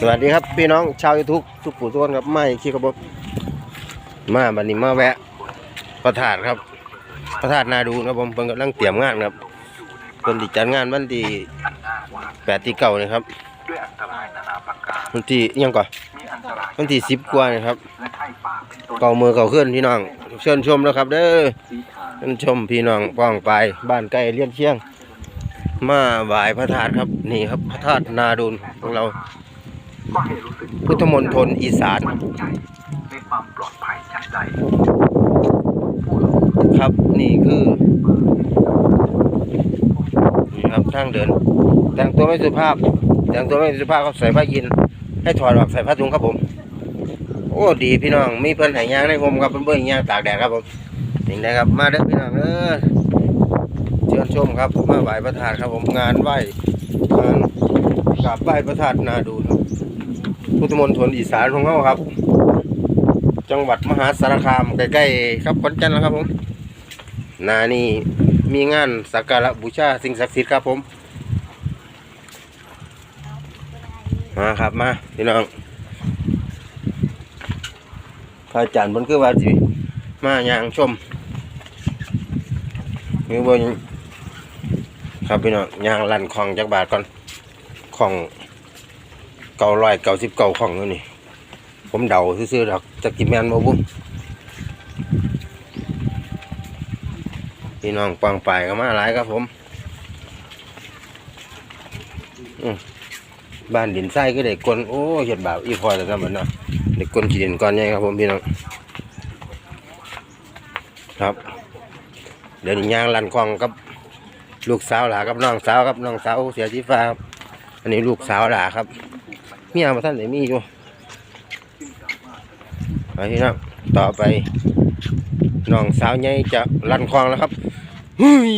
สวัสดีครับพี่น้องชาวยูทูบทุกผู้ทุกคนครับไม่ขี้กระบอกมาบันนี้มาแวะประธานครับประธานนาดูนะบผมเพิ่นกำลังเตรียมงานครับเพิ่นที่จัดงานวันที่แปดที่เก่านี่ครับวันที่ยังก่อนวันที่สิบกว่านี่ครับเก่ามือเก่าขึ้นพี่น้องเชิญชมแล้วครับเด้อเชิญชมพี่น้องป้องไปบ้านใกล้เลี้ยนเชียงมาไหว้พระธาตุครับนี่ครับพระธาตุนาดูนของเรา พุทธมณฑลอีสานในความปลอดภัยจากใจครับนี่คือนี่ครับทางเดิน แต่งตัวไม่สุภาพ แต่งตัวไม่สุภาพเขาใส่ผ้ายิน ให้ถอดออกใส่ผ้าถุงครับผม โอ้ดีพี่น้อง มีเพิ่นไหยางในผมครับเพิ่นเบิ่งยางตากแดดครับผมนี่นะครับ มาเด้อพี่น้องเออเชิญชมครับมาไหว้พระธาตุครับผมงานไหว้งานกราบไหว้พระธาตุนาดูนครับ พุทธมณฑลอีสานของเราครับ จังหวัดมหาสารคามใกล้ๆครับขอนแก่นแล้วครับผมนานี่มีงานสักการะบูชาสิ่งศักดิ์สิทธิ์ครับผมมาครับมาพี่น้องพระอาจารย์บนคือว่าสิมาอย่างชมมีบนครับพี่น้องยางลั่นของจักบาทก่อนของ เก่าร้อยเก่าสิบเก่าของอยู่นี่ ผมเดาซื่อๆดอกจะกินแมนบ่บุ้มพี่น้องปองไปายก็มาหลายครับผมบ้านดินทรายก็ได้กลนโอ้เห็ดบาปอีพอแต่ทำมันเนาะได้กลนขีดินก้อนใหญ่ครับผมพี่น้องครับ เดี๋ยวนี้ย่างลันคลองกับ ลูกสาวหลากับน้องสาวครับน้องสาวเสียชีฟ้าครับอันนี้ลูกสาวหลาครับ มียมาท่านไหนมีอยู่ไปพี่น้องต่อไปน้องสาวใหญ่จะลันคลองแล้วครับฮ้ย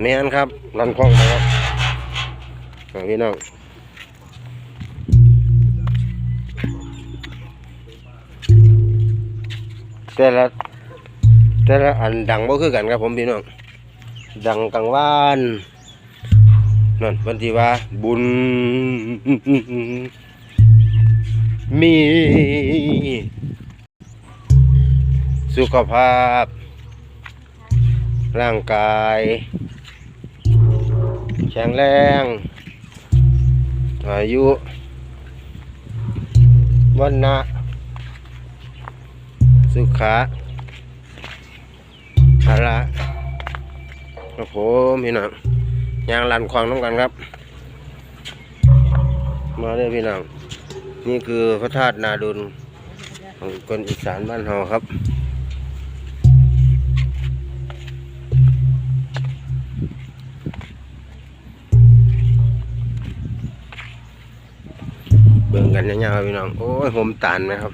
แม่นครับลันคลองไปครับเอาพี่น้องแต่ละแต่ละอันดังบ่คือกันครับผมพี่น้อง ดังกลางวานนั่นวันที่ว่า บุญ มี สุขภาพ ร่างกาย แข็งแรง อายุวันนะสุขะอะละ ครับผมพี่น้องยางลันควางน้ำกันครับ มาเลยพี่น้องนี่คือพระธาตุนาดุลของคนอีสานบ้านเฮาครับเบิ่งกันยาวๆพี่น้อง โอ้ยผมตานไหมครับ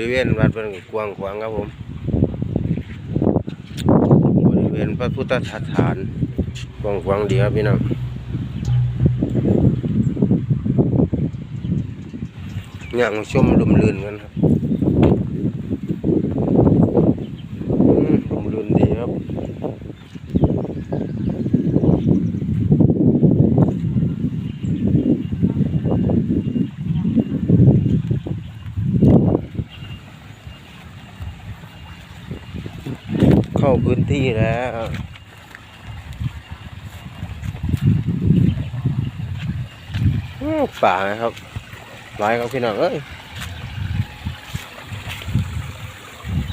ริเวณวัดเป็นกว้างขวางครับผม บริเวณพระพุทธสถานกว้างขวางดีครับพี่น้องอย่างชมลมลื่นกันครับอืมลมลื่นดีครับ เข้าพื้นที่แล้วป่านะครับหลายครับพี่น้องเอ้ย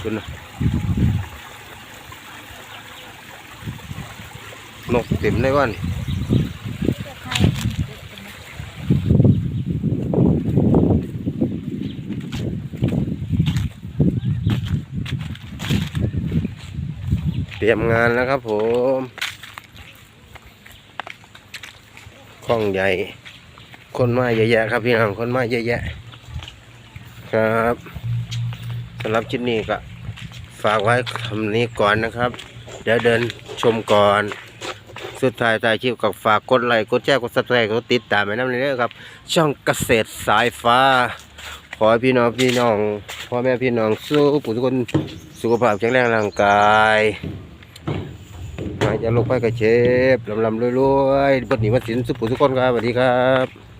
คุณน่ะนกเต็มเลยวัน เตรียมงานแล้วครับผมคล้องใหญ่ คนมาเยอะแยะครับพี่น้องคนมาเยอะแยะ ครับสำหรับชิ้นนี้ก็ฝากไว้คำนี้ก่อนนะครับ เดี๋ยวเดินชมก่อน สุดท้ายตายคลิปกับฝากกดไลค์กดแชร์กดสไครต์กดติดตามไปน้ำเลยนครับ ช่องเกษตรสายฟ้า ขอพี่น้องพี่น้องพ่อแม่พี่น้องสู้ปุ๋ยทุกคนสุขภาพแข็งแรงร่างกาย อย่าลงไปกระเจ็บลำลำรวยๆบทนี้วันศิลป์สุขุสุขคนครับสวัสดีครับ